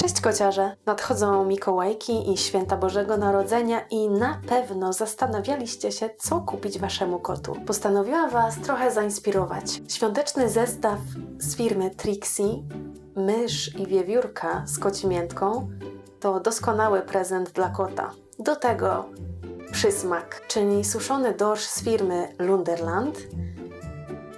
Cześć kociarze! Nadchodzą Mikołajki i święta Bożego Narodzenia i na pewno zastanawialiście się, co kupić waszemu kotu. Postanowiłam was trochę zainspirować. Świąteczny zestaw z firmy Trixie, mysz i wiewiórka z kocimiętką to doskonały prezent dla kota. Do tego przysmak, czyli suszony dorsz z firmy Lunderland,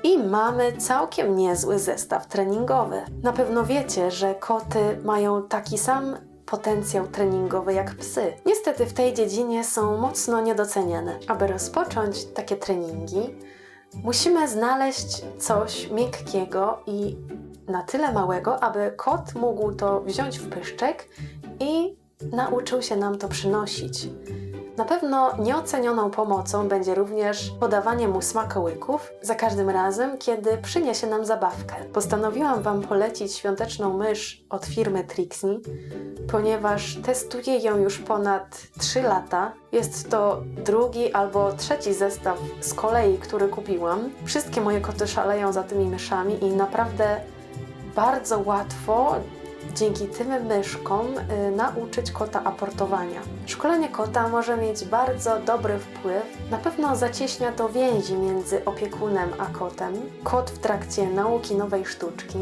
i mamy całkiem niezły zestaw treningowy. Na pewno wiecie, że koty mają taki sam potencjał treningowy jak psy. Niestety w tej dziedzinie są mocno niedoceniane. Aby rozpocząć takie treningi, musimy znaleźć coś miękkiego i na tyle małego, aby kot mógł to wziąć w pyszczek i nauczył się nam to przynosić. Na pewno nieocenioną pomocą będzie również podawanie mu smakołyków za każdym razem, kiedy przyniesie nam zabawkę. Postanowiłam Wam polecić świąteczną mysz od firmy Trixie, ponieważ testuję ją już ponad 3 lata. Jest to drugi albo trzeci zestaw z kolei, który kupiłam. Wszystkie moje koty szaleją za tymi myszami i naprawdę bardzo łatwo dzięki tym myszkom y, nauczyć kota aportowania. Szkolenie kota może mieć bardzo dobry wpływ. Na pewno zacieśnia to więzi między opiekunem a kotem. Kot w trakcie nauki nowej sztuczki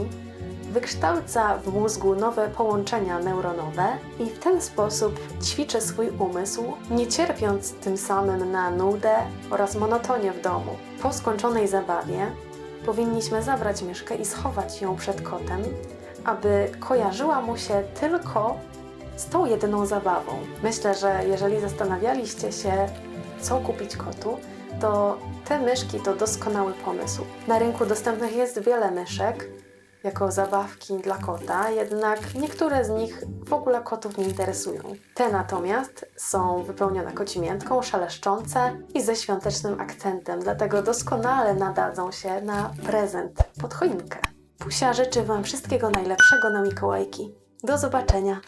wykształca w mózgu nowe połączenia neuronowe i w ten sposób ćwiczy swój umysł, nie cierpiąc tym samym na nudę oraz monotonię w domu. Po skończonej zabawie powinniśmy zabrać myszkę i schować ją przed kotem, aby kojarzyła mu się tylko z tą jedyną zabawą. Myślę, że jeżeli zastanawialiście się, co kupić kotu, to te myszki to doskonały pomysł. Na rynku dostępnych jest wiele myszek jako zabawki dla kota, jednak niektóre z nich w ogóle kotów nie interesują. Te natomiast są wypełnione kocimiętką, szeleszczące i ze świątecznym akcentem, dlatego doskonale nadadzą się na prezent pod choinkę. Pusia życzy Wam wszystkiego najlepszego na Mikołajki. Do zobaczenia!